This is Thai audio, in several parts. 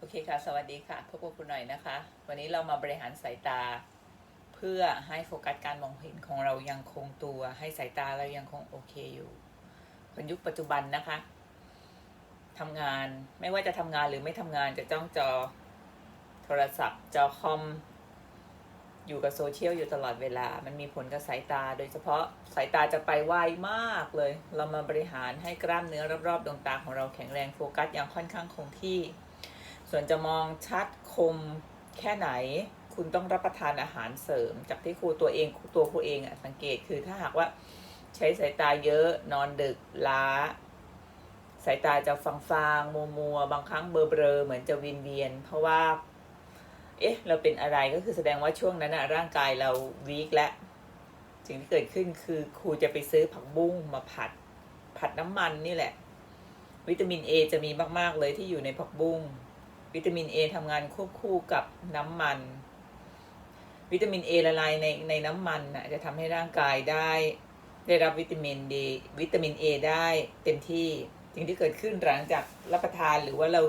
โอเคค่ะ สวัสดีค่ะพบกับคุณหน่อยนะคะ วันนี้เรามาบริหารสายตา เพื่อให้โฟกัสการมองเห็นของเรายังคงตัว ให้สายตาเรายังคงโอเคอยู่คนยุคปัจจุบันนะคะทำงานไม่ว่าจะทำงานหรือไม่ทำงานจะจ้องจอโทรศัพท์ จอคอม อยู่กับโซเชียลอยู่ตลอดเวลา มันมีผลกับสายตา โดยเฉพาะสายตาจะไปไวมากเลย เรามาบริหารให้กล้ามเนื้อรอบๆดวงตาของเราแข็งแรงโฟกัสอย่างค่อนข้างคงที่ ส่วนจะมองชัดคมแค่ไหน คุณต้องรับประทานอาหารเสริม จากที่ครูตัวเองตัวครูเองอะสังเกตคือถ้าหากว่าใช้สายตาเยอะนอนดึกล้า สายตาจะฟางๆมัวมัวบางครั้งเบลอๆเหมือนจะวินเวียน เพราะว่า เอ๊ะ เราเป็นอะไรก็คือแสดงว่าช่วงนั้นอะร่างกายเราวีคและสิ่งที่เกิดขึ้นคือครูจะไปซื้อผักบุ้งมาผัด ผัดน้ำมันนี่แหละ วิตามินเอจะมีมาก ๆ เลยที่อยู่ในผักบุ้ง วิตามินเอทำงานควบคู่กับน้ำมัน วิตามินเอละลายในในน้ำมันนะจะทำให้ร่างกายได้ ได้รับวิตามินดีวิตามินเอได้เต็มที่สิ่งที่เกิดขึ้นหลังจากรับประทานหรือว่าเรา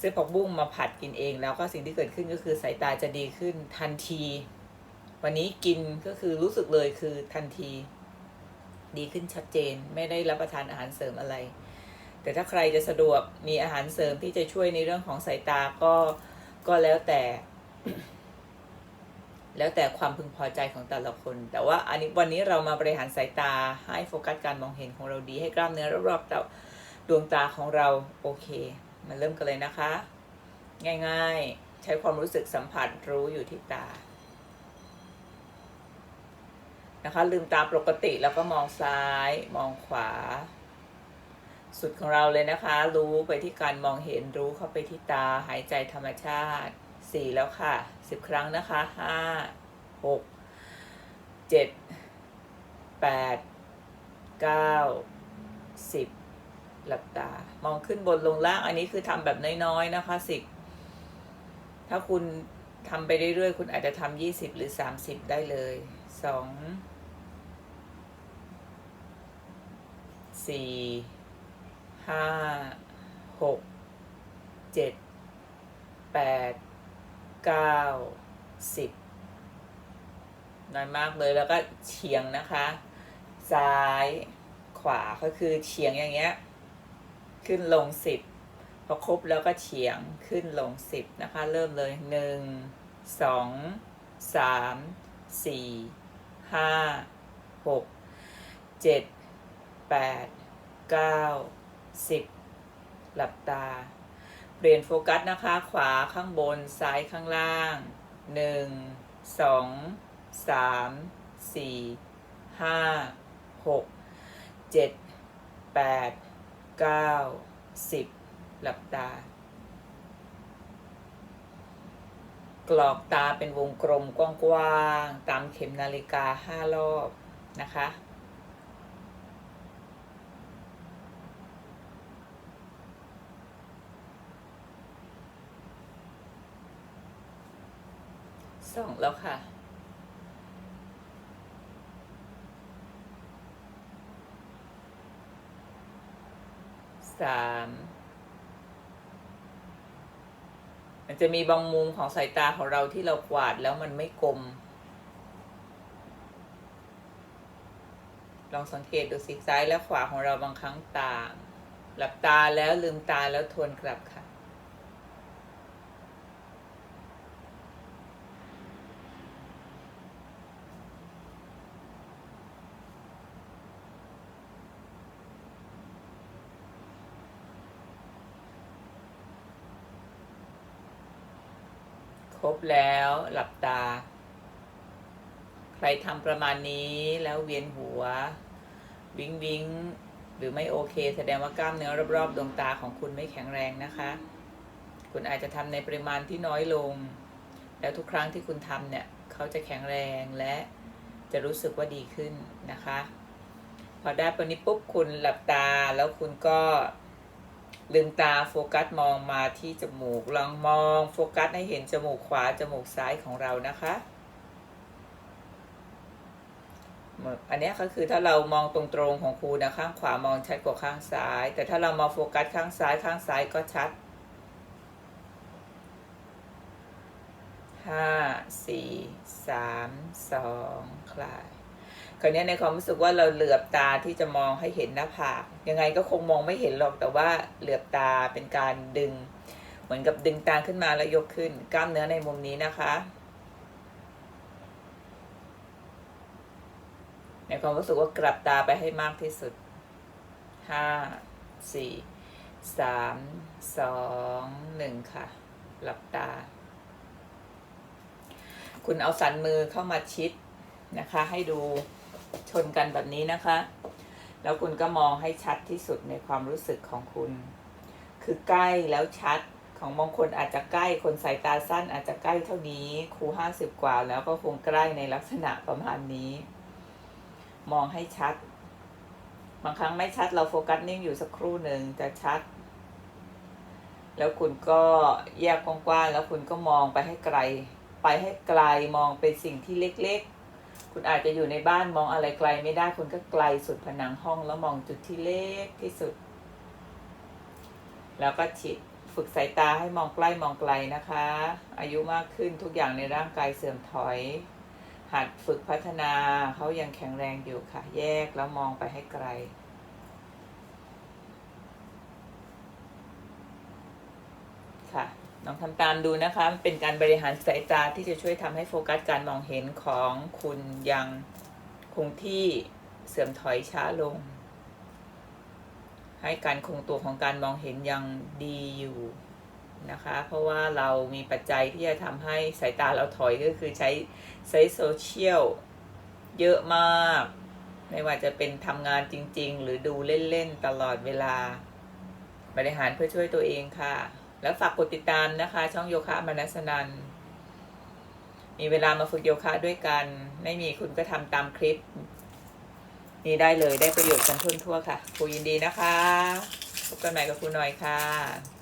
ซื้อผักบุ้งมาผัดกินเอง แล้วก็สิ่งที่เกิดขึ้นก็คือสายตาจะดีขึ้นทันที วันนี้กินก็คือรู้สึกเลยคือทันที ดีขึ้นชัดเจนไม่ได้รับประทานอาหารเสริมอะไร แต่ถ้าใครจะสะดวกมีอาหารเสริมที่จะช่วยในเรื่องของสายตาก็ก็แล้วแต่ แล้วแต่ความพึงพอใจของแต่ละคน แต่ว่าอันนี้วันนี้เรามาบริหารสายตาให้โฟกัสการมองเห็นของเราดีให้กล้ามเนื้อรอบๆแต่ดวงตาของเราโอเค มาเริ่มกันเลยนะคะ ง่ายๆ ใช้ความรู้สึกสัมผัสรู้อยู่ที่ตานะคะลืมตาปกติแล้วก็มองซ้าย มองขวา สุดของเราเลยนะคะ รู้ไปที่การมองเห็นรู้เข้าไปที่ตาหายใจธรรมชาติสี่แล้วค่ะสิบครั้งนะคะห้าหกเจ็ดแปดเก้าสิบหลับตา มองขึ้นบนลงล่าง อันนี้คือทำแบบน้อยๆนะคะสิบถ้าคุณทำไปเรื่อยๆ คุณอาจจะทำยี่สิบหรือสามสิบได้เลยสองสี่ ห้าหกเจ็ดแปดเก้าสิบน้อยมากเลยแล้วก็เฉียงนะคะ ซ้ายขวาก็คือเฉียงอย่างเงี้ย ขึ้นลงสิบพอครบแล้วก็เฉียงขึ้นลงสิบนะคะ เริ่มเลยหนึ่งสองสามสี่ห้าหกเจ็ดแปดเก้า สิบหลับตา เปลี่ยนโฟกัสนะคะ ขวาข้างบน ซ้ายข้างล่างหนึ่งสองสามสี่ห้าหกเจ็ดแปดเก้าสิบหลับตา กรอกตาเป็นวงกลมกว้างๆ ตามเข็มนาฬิกาห้ารอบนะคะ สองแล้วค่ะ สาม มันจะมีบางมุมของสายตาของเราที่เรากวาดแล้วมันไม่กลม ลองสังเกตดูสิซ้ายและขวาของเราบางครั้งต่าง หลับตาแล้วลืมตาแล้วทวนกลับค่ะ รบแล้วหลับตา ใครทำประมาณนี้แล้วเวียนหัว วิงวิงหรือไม่โอเค แสดงว่ากล้ามเนื้อรอบๆดวงตาของคุณไม่แข็งแรงนะคะ คุณอาจจะทำในปริมาณที่น้อยลง แล้วทุกครั้งที่คุณทำเนี่ย เขาจะแข็งแรงและจะรู้สึกว่าดีขึ้นนะคะ พอได้ปนี้ปุ๊บคุณหลับตาแล้วคุณก็ ลืมตาโฟกัสมองมาที่จมูกลองมองโฟกัสให้เห็นจมูกขวาจมูกซ้ายของเรานะคะอันนี้ก็คือถ้าเรามองตรงๆของครูนะข้างขวามองชัดกว่าข้างซ้าย แต่ถ้าเรามาโฟกัสข้างซ้ายข้างซ้ายก็ชัดห้าสี่สามสองคลาย ราวนี้ในความรู้สึกว่าเราเหลือบตาที่จะมองให้เห็นหน้าผากยังไงก็คงมองไม่เห็นหรอกแต่ว่าเหลือบตาเป็นการดึง เหมือนกับดึงตาขึ้นมาแล้วยกขึ้น กล้ามเนื้อในมุมนี้นะคะ ในความรู้สึกว่ากลับตาไปให้มากที่สุดห้าสี่สามสองหนึ่งค่ะ หลับตา คุณเอาสันมือเข้ามาชิดนะคะ ให้ดู ชนกันแบบนี้นะคะ แล้วคุณก็มองให้ชัดที่สุดในความรู้สึกของคุณ คือใกล้แล้วชัดของบางคนอาจจะใกล้คนสายตาสั้นอาจจะใกล้เท่านี้ครูห้าสิบกว่าแล้วก็คงใกล้ในลักษณะประมาณนี้ มองให้ชัด บางครั้งไม่ชัดเราโฟกัสนิ่งอยู่สักครู่หนึ่งจะชัด แล้วคุณก็แยกกว้างๆแล้วคุณก็มองไปให้ไกล ไปให้ไกลมองเป็นสิ่งที่เล็ก คุณอาจจะอยู่ในบ้านมองอะไรไกลไม่ได้คุณก็ไกลสุดผนังห้องแล้วมองจุดที่เล็กที่สุด แล้วก็ฉีดฝึกสายตาให้มองใกล้มองไกลนะคะ อายุมากขึ้นทุกอย่างในร่างกายเสื่อมถอย หัดฝึกพัฒนาเขายังแข็งแรงอยู่ค่ะ แยกแล้วมองไปให้ไกล ค่ะลอง ทำตามดูนะคะ เป็นการบริหารสายตาที่จะช่วยทำให้โฟกัสการมองเห็นของคุณยังคงที่เสื่อมถอยช้าลง ให้การคงตัวของการมองเห็นยังดีอยู่นะคะ เพราะว่าเรามีปัจจัยที่จะทำให้สายตาเราถอยก็คือใช้ใช้โซเชียลเยอะมาก ไม่ว่าจะเป็นทำงานจริง ๆ หรือดูเล่น ๆ ตลอดเวลา บริหารเพื่อช่วยตัวเองค่ะ แล้วฝากกดติดตามนะคะ ช่องโยคะมานัสนัน มีเวลามาฝึกโยคะด้วยกัน ไม่มีคุณก็ทำตามคลิป นี้ได้เลยได้ประโยชน์กันทั่วๆค่ะครูยินดีนะคะ พบกันใหม่กับครูหน่อยค่ะ